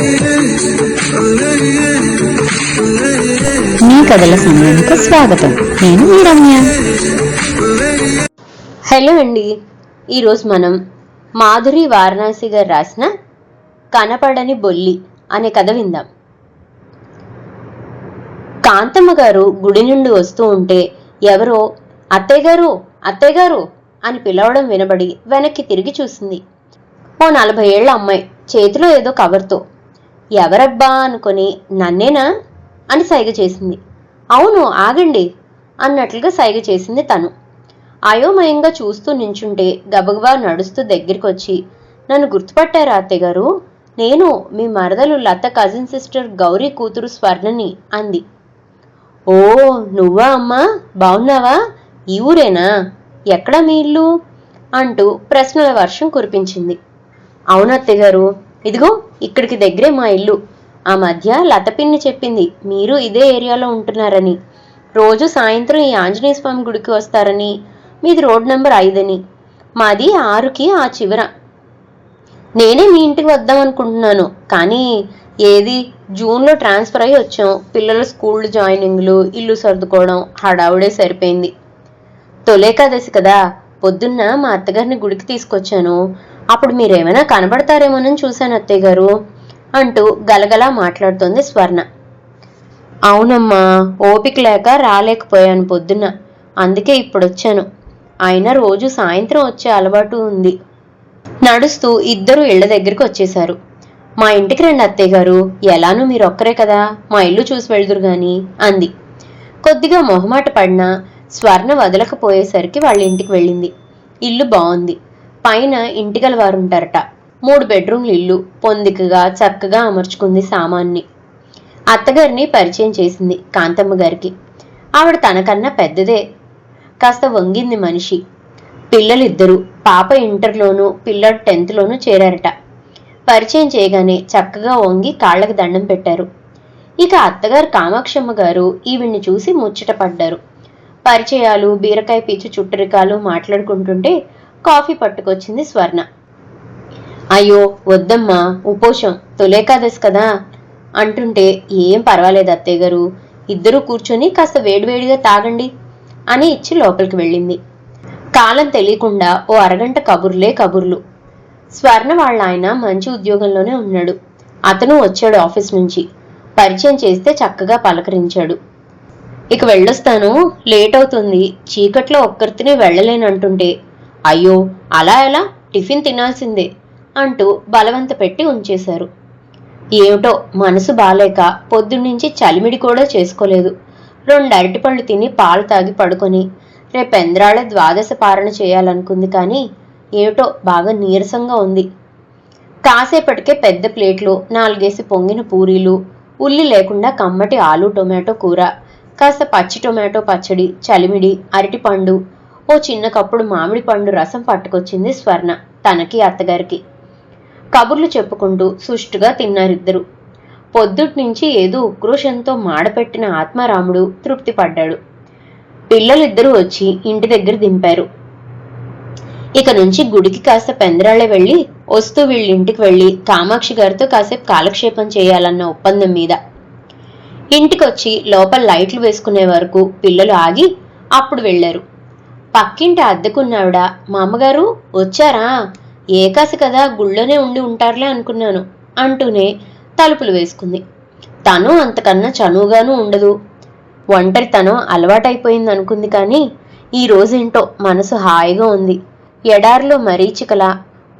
మీ కథల సమయానికి స్వాగతం. నేను మీ రమ్య. హలో అండి. ఈరోజు మనం మాధురి వారణాసి గారు రాసిన కనపడని బొల్లి అనే కథ విందాం. కాంతమ్మ గారు గుడి నుండి వస్తూ ఉంటే ఎవరో అత్తయ్య గారు అత్తయ్య గారు అని పిలవడం వినబడి వెనక్కి తిరిగి చూసింది. ఓ నలభై ఏళ్ళ అమ్మాయి చేతిలో ఏదో కవర్తో ఎవరబ్బా అనుకొని నన్నేనా అని సైగ చేసింది. అవును ఆగండి అన్నట్లుగా సైగ చేసింది తను. అయోమయంగా చూస్తూ నించుంటే గబగబా నడుస్తూ దగ్గరికి వచ్చి నన్ను గుర్తుపట్టారా అత్తయ్య గారు నేను మీ మరదలు లత కజిన్ సిస్టర్ గౌరీ కూతురు స్వర్ణని అంది. ఓ నువ్వా అమ్మా? బాగున్నావా ఈ ఊరేనా? ఎక్కడ మీ ఇల్లు? అంటూ ప్రశ్నల వర్షం కురిపించింది. అవునత్తగారు గారు ఇదిగో ఇక్కడికి దగ్గరే మా ఇల్లు. ఆ మధ్య లత పిన్ని చెప్పింది మీరు ఇదే ఏరియాలో ఉంటున్నారని. రోజు సాయంత్రం ఈ ఆంజనేయ స్వామి గుడికి వస్తారని. మీది రోడ్ నెంబర్ ఐదని. మాది ఆరుకి ఆ చివర. నేనే మీ ఇంటికి వద్దాం అనుకుంటున్నాను కానీ ఏది? జూన్లో ట్రాన్స్ఫర్ అయ్యి వచ్చాం. పిల్లల స్కూల్ జాయినింగ్లు ఇల్లు సర్దుకోవడం హడావుడే సరిపోయింది. తొలేకాదశి కదా. పొద్దున్న మా అత్తగారిని గుడికి తీసుకొచ్చాను. అప్పుడు మీరేమైనా కనబడతారేమోనని చూశాను అత్తయ్య గారు అంటూ గలగలా మాట్లాడుతోంది స్వర్ణ. అవునమ్మా ఓపిక లేక రాలేకపోయాను పొద్దున్న. అందుకే ఇప్పుడు వచ్చాను అయినా రోజు సాయంత్రం వచ్చే అలవాటు ఉంది. నడుస్తూ ఇద్దరు ఇళ్ళ దగ్గరికి వచ్చేశారు. మా ఇంటికి రండి అత్తయ్య గారు. ఎలానూ మీరు ఒక్కరే కదా. మా ఇల్లు చూసి వెళ్దురు గాని అంది. కొద్దిగా మొహమాట పడినా స్వర్ణ వదలకపోయేసరికి వాళ్ళ ఇంటికి వెళ్ళింది. ఇల్లు బాగుంది పైన ఇంటిగల వారు ఉంటారట మూడు బెడ్రూమ్లు ఇల్లు పొందికగా చక్కగా అమర్చుకుంది సామాన్ని. అత్తగారిని పరిచయం చేసింది కాంతమ్మ గారికి. ఆవిడ తనకన్నా పెద్దదే. కాస్త వంగింది మనిషి. పిల్లలిద్దరూ పాప ఇంటర్లోనూ పిల్లడు టెన్త్లోనూ చేరారట. పరిచయం చేయగానే చక్కగా వంగి కాళ్ళకి దండం పెట్టారు. ఇక అత్తగారు కామాక్షమ్మ గారు ఈవిడ్ని చూసి ముచ్చట పడ్డారు. పరిచయాలు బీరకాయ పీచు చుట్టరికాలు మాట్లాడుకుంటుంటే కాఫీ పట్టుకొచ్చింది స్వర్ణ. అయ్యో వద్దమ్మా ఉపోషం తొలేకాదశి కదా. అంటుంటే ఏం పర్వాలేదు అత్తయ్య గారు ఇద్దరూ కూర్చొని కాస్త వేడివేడిగా తాగండి అని ఇచ్చి లోపలికి వెళ్ళింది. కాలం తెలియకుండా ఓ అరగంట కబుర్లే కబుర్లు. స్వర్ణ వాళ్ళ ఆయన మంచి ఉద్యోగంలోనే ఉన్నాడు. అతను వచ్చాడు ఆఫీస్ నుంచి. పరిచయం చేస్తే చక్కగా పలకరించాడు. ఇక వెళ్ళొస్తాను లేట్ అవుతుంది. చీకట్లో ఒక్కరితోనే వెళ్ళలేనంటుంటే అయ్యో అలా ఎలా టిఫిన్ తినాల్సిందే అంటూ బలవంత పెట్టి ఉంచేశారు. ఏమిటో మనసు బాలేక పొద్దున్నుంచి చలిమిడి కూడా చేసుకోలేదు. రెండు అరటిపళ్ళు తిని పాలు తాగి పడుకొని రేపెంద్రాళ ద్వాదశ పారణ చేయాలనుకుంది కానీ ఏమిటో బాగా నీరసంగా ఉంది. కాసేపటికే పెద్ద ప్లేట్లో నాలుగేసి పొంగిన పూరీలు ఉల్లి లేకుండా కమ్మటి ఆలు టొమాటో కూర కాస్త పచ్చి టొమాటో పచ్చడి చలిమిడి అరటిపండు ఓ చిన్న కప్పుడు మామిడి పండు రసం పట్టుకొచ్చింది స్వర్ణ తనకి అత్తగారికి. కబుర్లు చెప్పుకుంటూ సుష్టుగా తిన్నారిద్దరు. పొద్దుట్నుంచి ఏదో ఉక్రోషంతో మాడపెట్టిన ఆత్మారాముడు తృప్తి పడ్డాడు పిల్లలిద్దరూ వచ్చి ఇంటి దగ్గర దింపారు. ఇక నుంచి గుడికి కాస్త పెందరాళ్ళే వెళ్ళి వస్తూ వీళ్ళింటికి వెళ్ళి కామాక్షి గారితో కాసేపు కాలక్షేపం చేయాలన్న ఒప్పందం మీద. ఇంటికొచ్చి లోపల లైట్లు వేసుకునే వరకు పిల్లలు ఆగి అప్పుడు వెళ్ళారు. పక్కింటి అద్దెకున్నావిడ మా అమ్మగారు వచ్చారా ఏకాశ కదా గుళ్ళోనే ఉండి ఉంటారులే అనుకున్నాను అంటూనే తలుపులు వేసుకుంది. తను అంతకన్నా చనువుగానూ ఉండదు. ఒంటరితనం అలవాటైపోయింది అనుకుంది కానీ ఈ రోజేంటో మనసు హాయిగా ఉంది. ఎడారిలో మరీచికలా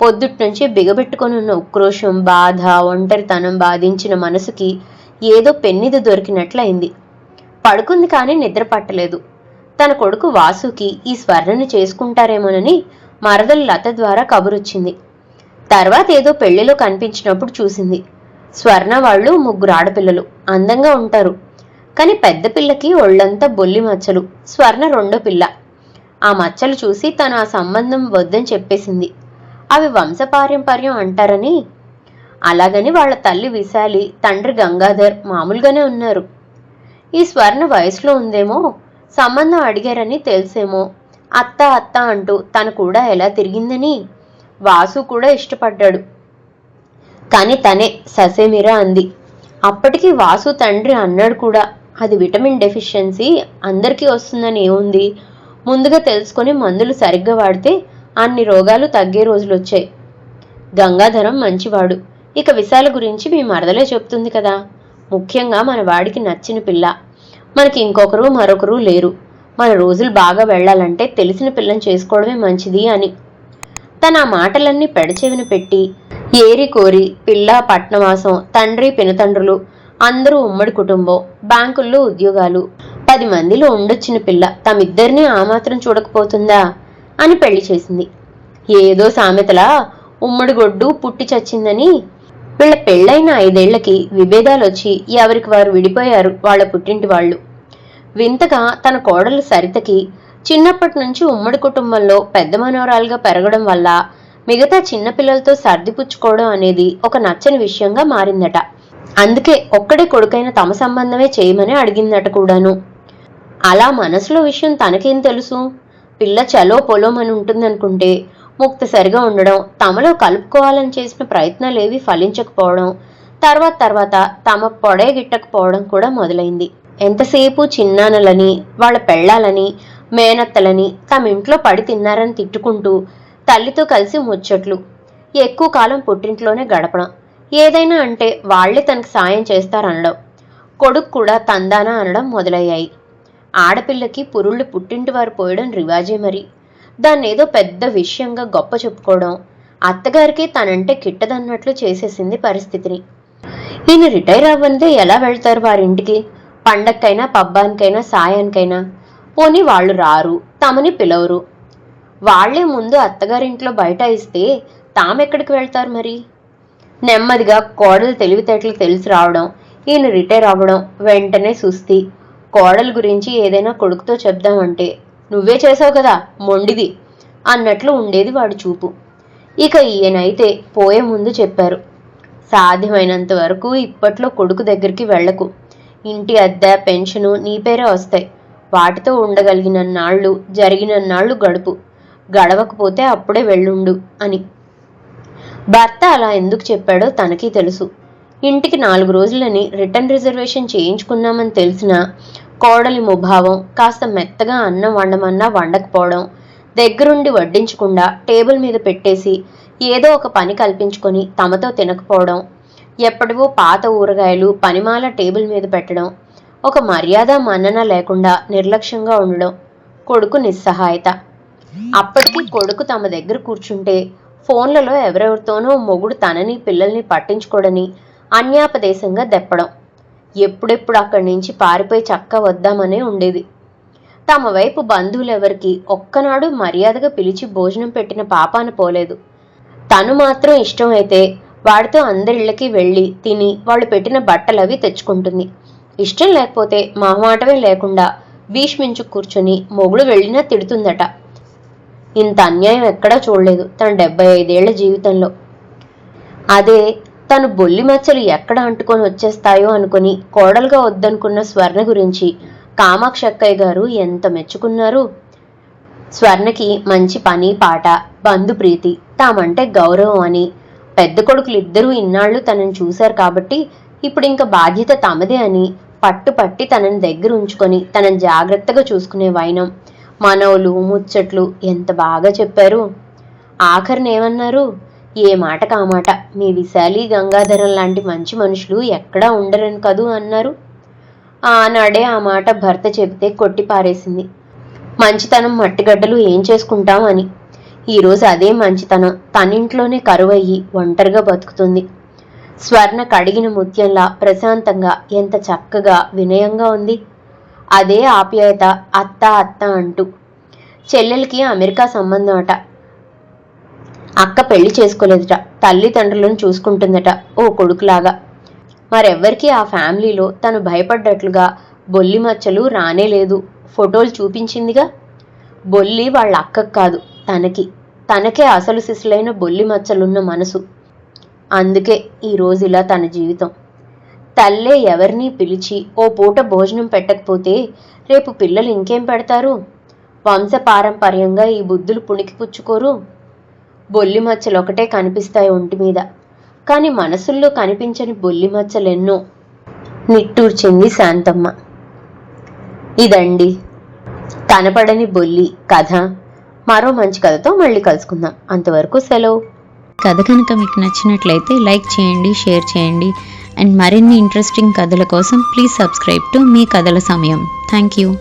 పొద్దుటి నుంచి బిగబెట్టుకొని ఉన్న ఉక్రోషం బాధ ఒంటరితనం బాధించిన మనసుకి ఏదో పెన్నిది దొరికినట్లయింది. పడుకుంది కానీ నిద్ర పట్టలేదు. తన కొడుకు వాసుకి ఈ స్వర్ణని చేసుకుంటారేమోనని మరదలు లత ద్వారా కబురొచ్చింది. తర్వాత ఏదో పెళ్ళిలో కనిపించినప్పుడు చూసింది. స్వర్ణ వాళ్ళు ముగ్గురు ఆడపిల్లలు అందంగా ఉంటారు. కానీ పెద్ద పిల్లకి ఒళ్ళంతా బొల్లి మచ్చలు స్వర్ణ రెండో పిల్ల. ఆ మచ్చలు చూసి తను ఆ సంబంధం వద్దని చెప్పేసింది. అవి వంశపారంపర్యం అంటారని. అలాగని వాళ్ళ తల్లి విశాలి తండ్రి గంగాధర్ మామూలుగానే ఉన్నారు. ఈ స్వర్ణ వయసులో ఉందేమో సంబంధం అడిగారని తెలిసేమో. అత్త అత్త అంటూ తను కూడా ఎలా తిరిగిందని? వాసు కూడా ఇష్టపడ్డాడు. కానీ తనే ససేమిరా అంది. అప్పటికి వాసు తండ్రి అన్నాడు కూడా అది విటమిన్ డెఫిషియన్సీ అందరికీ వస్తుందని ఏముంది? ముందుగా తెలుసుకొని మందులు సరిగ్గా వాడితే అన్ని రోగాలు తగ్గే రోజులు వచ్చాయి గంగాధరం మంచివాడు. ఇక విశాల గురించి మీ మరదలే చెప్తుంది కదా. ముఖ్యంగా మన వాడికి నచ్చిన పిల్ల. మనకి ఇంకొకరు మరొకరు లేరు. మన రోజులు బాగా వెళ్ళాలంటే తెలిసిన పిల్లని చేసుకోవడమే మంచిది అని. తన ఆ మాటలన్నీ పెడచెవిన పెట్టి ఏరి కోరి పిల్ల పట్నవాసం తండ్రి పినతండ్రులు అందరూ ఉమ్మడి కుటుంబం బ్యాంకుల్లో ఉద్యోగాలు పది మందిలో ఉండొచ్చిన పిల్ల తమిద్దరినీ ఆ మాత్రం చూడకపోతుందా అని పెళ్ళి చేసింది. ఏదో సామెతలా ఉమ్మడి గొడ్డు పుట్టి చచ్చిందని వీళ్ళ పెళ్ళైన ఐదేళ్ళకి విభేదాలు వచ్చి ఎవరికి వారు విడిపోయారు వాళ్ళ పుట్టింటి వాళ్ళు. వింతగా తన కోడలు సరితకి చిన్నప్పటి నుంచి ఉమ్మడి కుటుంబంలో పెద్ద మనోరాలుగా పెరగడం వల్ల మిగతా చిన్నపిల్లలతో సర్దిపుచ్చుకోవడం అనేది ఒక నచ్చని విషయంగా మారిందట. అందుకే ఒక్కడే కొడుకైన తమ సంబంధమే చేయమని అడిగిందట కూడాను. అలా మనసులో విషయం తనకేం తెలుసు? పిల్ల చలో పొలోమని ఉంటుందనుకుంటే ముక్తసరిగా ఉండడం తమలో కలుపుకోవాలని చేసిన ప్రయత్నాలేవి ఫలించకపోవడం తర్వాత తర్వాత తమ పొడే గిట్టకపోవడం కూడా మొదలైంది. ఎంతసేపు చిన్నానలని వాళ్ళ పెళ్ళాలని మేనత్తలని తమ ఇంట్లో పడి తిన్నారని తిట్టుకుంటూ తల్లితో కలిసి ముచ్చట్లు ఎక్కువ కాలం పుట్టింట్లోనే గడపడం ఏదైనా అంటే వాళ్ళే తనకు సాయం చేస్తారనడం కొడుకు కూడా తందానా అనడం మొదలయ్యాయి. ఆడపిల్లకి పురుళ్ళు పుట్టింటి వారు పోయడం రివాజే మరి. దాన్ని ఏదో పెద్ద విషయంగా గొప్ప చెప్పుకోవడం. అత్తగారికి తనంటే కిట్టదన్నట్లు చేసేసింది పరిస్థితిని. ఈయన రిటైర్ అవ్వందే ఎలా వెళ్తారు వారింటికి? పండక్కైనా పబ్బానికైనా సాయానికైనా పోనీ వాళ్ళు రారు తమని పిలవరు. వాళ్ళే ముందు అత్తగారింట్లో బయట ఇస్తే తామెక్కడికి వెళ్తారు మరి? నెమ్మదిగా కోడలు తెలివితేటలు తెలిసి రావడం ఈయన రిటైర్ అవ్వడం వెంటనే సుస్తి కోడలు గురించి ఏదైనా కొడుకుతో చెప్దామంటే నువ్వే చేసావు కదా మొండిది అన్నట్లు ఉండేది వాడి చూపు. ఇక ఈయనైతే పోయే ముందు చెప్పారు సాధ్యమైనంత వరకు ఇప్పట్లో కొడుకు దగ్గరికి వెళ్ళకు. ఇంటి అద్దె పెన్షను నీ పేరే వస్తాయి. వాటితో ఉండగలిగిన నాళ్ళు జరిగిన నాళ్ళు గడుపు. గడవకపోతే అప్పుడే వెళ్ళుండు అని. భర్త అలా ఎందుకు చెప్పాడో తనకి తెలుసు. ఇంటికి నాలుగు రోజులని రిటర్న్ రిజర్వేషన్ చేయించుకున్నామని తెలిసినా కోడలి ముభావం కాస్త మెత్తగా అన్నం వండమన్నా వండకపోవడం దగ్గరుండి వడ్డించకుండా టేబుల్ మీద పెట్టేసి ఏదో ఒక పని కల్పించుకొని తమతో తినకపోవడం ఎప్పటివో పాత ఊరగాయలు పనిమాల టేబుల్ మీద పెట్టడం ఒక మర్యాద మన్నన లేకుండా నిర్లక్ష్యంగా ఉండడం కొడుకు నిస్సహాయత. అప్పటికి కొడుకు తమ దగ్గర కూర్చుంటే ఫోన్లలో ఎవరెవరితోనో మొగుడు తనని పిల్లల్ని పట్టించుకోడని అన్యాపదేశంగా దెప్పడం. ఎప్పుడెప్పుడు అక్కడి నుంచి పారిపోయి చక్క వద్దామనే ఉండేది. తమ వైపు బంధువులెవరికి ఒక్కనాడు మర్యాదగా పిలిచి భోజనం పెట్టిన పాపాన పోలేదు. తను మాత్రం ఇష్టమైతే వాడితో అందరిళ్ళకి వెళ్ళి తిని వాళ్ళు పెట్టిన బట్టలవి తెచ్చుకుంటుంది. ఇష్టం లేకపోతే మొహమాటమే లేకుండా భీష్మించు కూర్చొని మొగుడు వెళ్ళినా తిడుతుందట. ఇంత అన్యాయం ఎక్కడా చూడలేదు తన డెబ్బై ఐదేళ్ళ జీవితంలో. అదే తను బొల్లి మచ్చలు ఎక్కడ అంటుకొని వచ్చేస్తాయో అనుకుని కోడలుగా వద్దనుకున్న స్వర్ణ గురించి కామాక్షి అక్కయ్య గారు ఎంత మెచ్చుకున్నారు? స్వర్ణకి మంచి పని పాట బంధుప్రీతి తామంటే గౌరవం అని. పెద్ద కొడుకులు ఇద్దరూ ఇన్నాళ్ళు తనని చూశారు కాబట్టి ఇప్పుడు ఇంకా బాధ్యత తమదే అని. పట్టు పట్టి తనని దగ్గర ఉంచుకొని తనని జాగ్రత్తగా చూసుకునే వైనం. మనవులు ముచ్చట్లు ఎంత బాగా చెప్పారు? ఆఖరిని ఏమన్నారు? ఏ మాట కామాట? మీ విశాలి గంగాధరం లాంటి మంచి మనుషులు ఎక్కడా ఉండరని కదూ అన్నారు. ఆనాడే ఆ మాట భర్త చెబితే కొట్టి పారేసింది. మంచితనం మట్టిగడ్డలు ఏం చేసుకుంటాం అని. ఈరోజు అదే మంచితనం. తనింట్లోనే కరువయ్యి ఒంటరిగా బతుకుతుంది. స్వర్ణ కడిగిన ముత్యంలా ప్రశాంతంగా ఎంత చక్కగా వినయంగా ఉంది. అదే ఆప్యాయత అత్త అత్త అంటూ. చెల్లెలకి అమెరికా సంబంధం అట. అక్క పెళ్ళి చేసుకోలేదట. తల్లిదండ్రులను చూసుకుంటుందట ఓ కొడుకులాగా. మరెవ్వరికీ ఆ ఫ్యామిలీలో తను భయపడ్డట్లుగా బొల్లి మచ్చలు రానే లేదు. ఫోటోలు చూపించిందిగా? బొల్లి వాళ్ళ అక్కకు కాదు తనకి. తనకే అసలు సిసులైన బొల్లి మచ్చలున్న మనసు. అందుకే ఈరోజు ఇలా తన జీవితం. తల్లే ఎవరిని పిలిచి ఓ పూట భోజనం పెట్టకపోతే రేపు పిల్లలు ఇంకేం పెడతారు? వంశపారంపర్యంగా ఈ బుద్ధులు పుణికి పుచ్చుకోరు? బొల్లి మచ్చలు ఒకటే కనిపిస్తాయి ఒంటి మీద. కానీ మనసుల్లో కనిపించని బొల్లి మచ్చలెన్నో. నిట్టూర్చింది శాంతమ్మ. ఇదండి. కనపడని బొల్లి కథ. మరో మంచి కథతో మళ్ళీ కలుసుకుందాం. అంతవరకు సెలవు. కథ కనుక మీకు నచ్చినట్లయితే లైక్ చేయండి షేర్ చేయండి. అండ్ మరిన్ని ఇంట్రెస్టింగ్ కథల కోసం ప్లీజ్ సబ్స్క్రైబ్ టు మీ కథల సమయం. Thank you